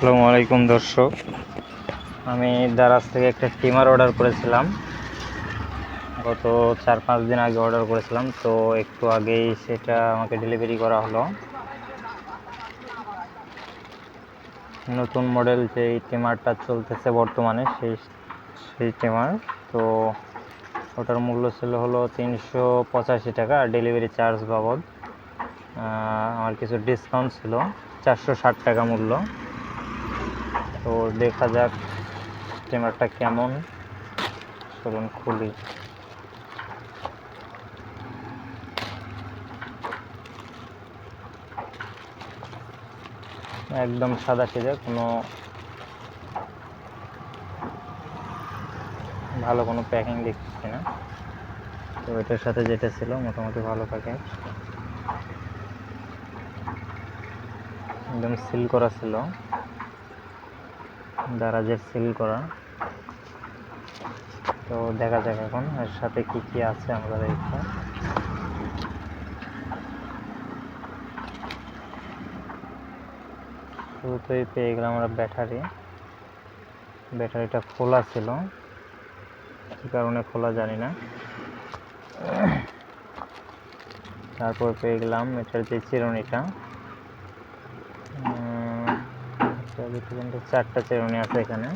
আসসালামু আলাইকুম, দর্শক। আমি দারাজ থেকে একটা টিমার অর্ডার করেছিলাম। গত চার পাঁচ দিন আগে অর্ডার করেছিলাম, তো একটু আগেই সেটা আমাকে ডেলিভারি করা হলো। নতুন মডেল যে টিমারটা চলতেছে বর্তমানে, সেই সেই টিমার তো ওটার মূল্য ছিল হলো তিনশো পঁচাশি টাকা, আর ডেলিভারি চার্জ বাবদ আমার কিছু ডিসকাউন্ট ছিল, চারশো ষাট টাকা মূল্য। তো দেখা যাক স্টিমারটা কেমন। চলুন খুলি। একদম সাদা সিধা, কোনো ভালো কোনো প্যাকিং দেখছি না। তো এটার সাথে যেটা ছিল, মোটামুটি ভালো প্যাকেজ একদম সিল করা ছিল। দারাজের সিল করা। তো দেখা যাক এখন এর সাথে কি কি আছে আমরা দেখব। শুরুতেই পেয়ে গেলাম আমরা ব্যাটারি। ব্যাটারিটা খোলা ছিল। কী কারণে খোলা জানি না। তারপর পেয়ে গেলাম এটার যে চিরুনিটা। আচ্ছা, তিনটে চারটা চিরুনি আছে এখানে।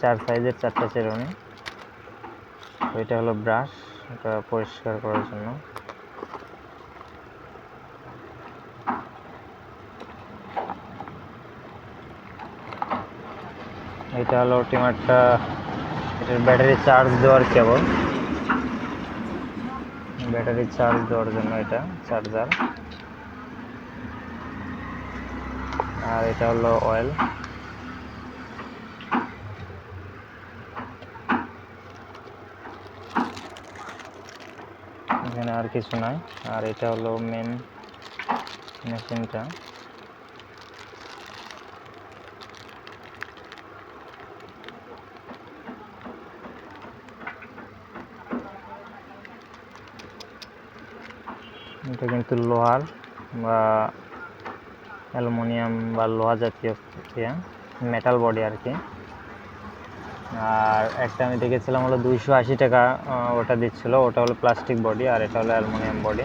চার সাইজের চারটা চিরুনি। এটা হলো ব্রাশ এটা পরিষ্কার করার জন্য। এটা হলো টিমারটা এটার ব্যাটারি চার্জ দেওয়ার কেবল। ব্যাটারি চার্জ দেওয়ার জন্য এটা চার্জার। আর এটা হলো অয়েল এখানে আর কিছু নাই। আর এটা হলো মেন মেশিনটা এটা কিন্তু লোহার বা অ্যালুমিনিয়াম বা লোহা জাতীয় মেটাল বডি আর কি। আর একটা আমি দেখেছিলাম হলো দুইশো আশি টাকা ওটা দিচ্ছিল। ওটা হলো প্লাস্টিক বডি আর এটা হলো অ্যালুমিনিয়াম বডি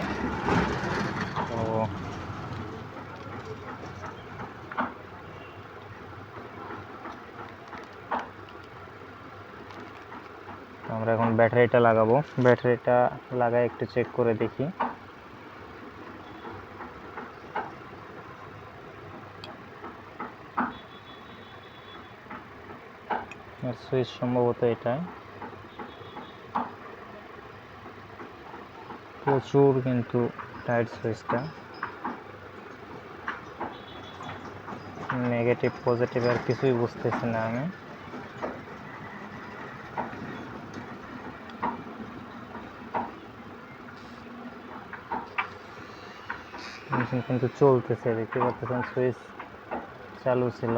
তো আমরা এখন ব্যাটারিটা লাগাবো। ব্যাটারিটা লাগাই একটু চেক করে দেখি। সুইচ সম্ভবত এটাই। প্রচুর কিন্তু টাইট সুইচটা। নেগেটিভ পজিটিভ আর কিছুই বুঝতেছি না আমি। কিন্তু চলতেছে, দেখতে পাচ্ছেন সুইচ চালু ছিল।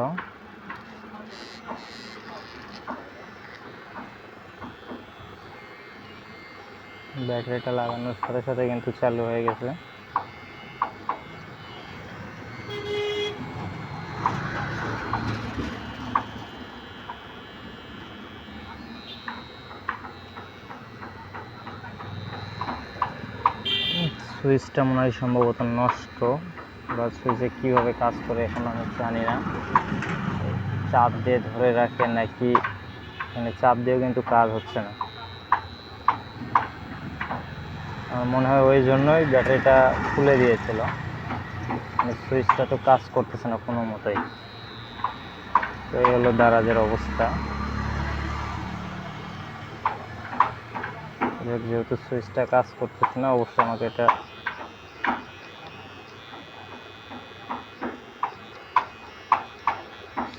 ব্যাটারিটা লাগানোর সাথে সাথে কিন্তু চালু হয়ে গেছে। সুইচটা মনে হয় সম্ভবত নষ্ট বা সুইচে কীভাবে কাজ করে এখন আমি জানি না। চাপ দিয়ে ধরে রাখে নাকি মানে চাপ দিয়েও কিন্তু কাজ হচ্ছে না আমার মনে হয় ওই জন্যই ব্যাটারিটা খুলে দিয়েছিল। মানে সুইচটা তো কাজ করতেছে না কোনো মতেই। তো এই হলো দারাজের অবস্থা। যেহেতু সুইচটা কাজ করতেছে না, অবশ্যই আমাকে এটা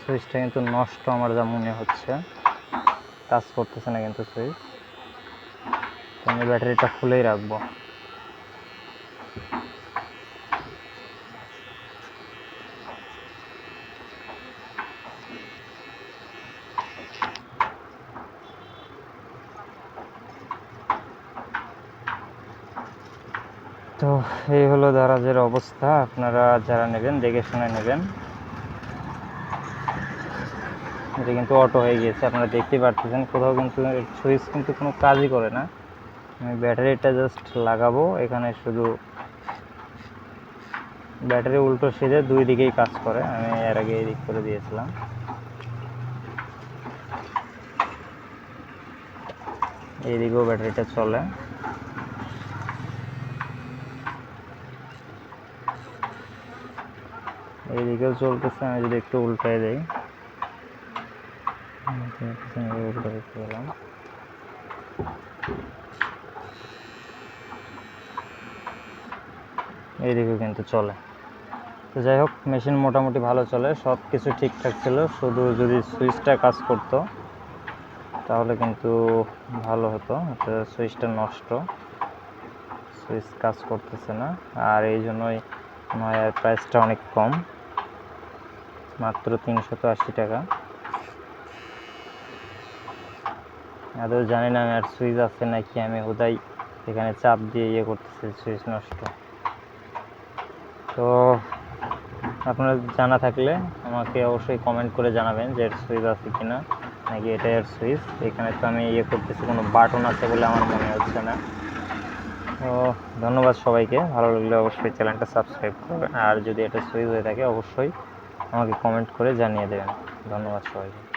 সুইচটা কিন্তু নষ্ট আমার যা মনে হচ্ছে। কাজ করতেছে না কিন্তু সুইচ আমি ব্যাটারিটা খুলেই রাখব। তো এই হলো দারাজের অবস্থা। আপনারা যারা নেবেন, দেখে শুনে নেবেন। এটা কিন্তু অটো হয়ে গিয়েছে, আপনারা দেখতেই পারতেছেন। কোথাও কিন্তু সুইচ কিন্তু কোনো কাজই করে না। আমি ব্যাটারিটা জাস্ট লাগাবো। এখানে শুধু ব্যাটারি উল্টো সিধে দুই দিকেই কাজ করে। আমি এর আগে এদিক করে দিয়েছিলাম। এইদিকেও ব্যাটারিটা চলে। এইদিকেও চলতেছে, আমি যদি একটু উল্টায় দেই। দেখতে পেলাম এইদিকেও কিন্তু চলে। তো যাই হোক, মেশিন মোটামুটি ভালো চলে সব কিছু ঠিকঠাক ছিল। শুধু যদি সুইচটা কাজ করতো, তাহলে কিন্তু ভালো হতো। সুইচটা নষ্ট। সুইচ কাজ করতেছে না। আর এই জন্যই নয়ার প্রাইসটা অনেক কম। মাত্র তিনশত আশি টাকা। আদৌ জানি না আমি আর সুইচ আছে নাকি। আমি হুদাই এখানে চাপ দিয়ে ইয়ে করতেছি, সুইচ নষ্ট। তো আপনার জানা থাকলে আমাকে অবশ্যই কমেন্ট করে জানাবেন যে এর সুইচ আছে কি না নাকি এটা এর সুইচ এখানে তো আমি ইয়ে করতেছি, কোনো বাটন আছে বলে আমার মনে হচ্ছে না। তো ধন্যবাদ সবাইকে, ভালো লাগলে অবশ্যই চ্যানেলটা সাবস্ক্রাইব করবেন। আর যদি এটা সুইচ হয়ে থাকে, অবশ্যই আমাকে কমেন্ট করে জানিয়ে দেবেন। ধন্যবাদ সবাইকে।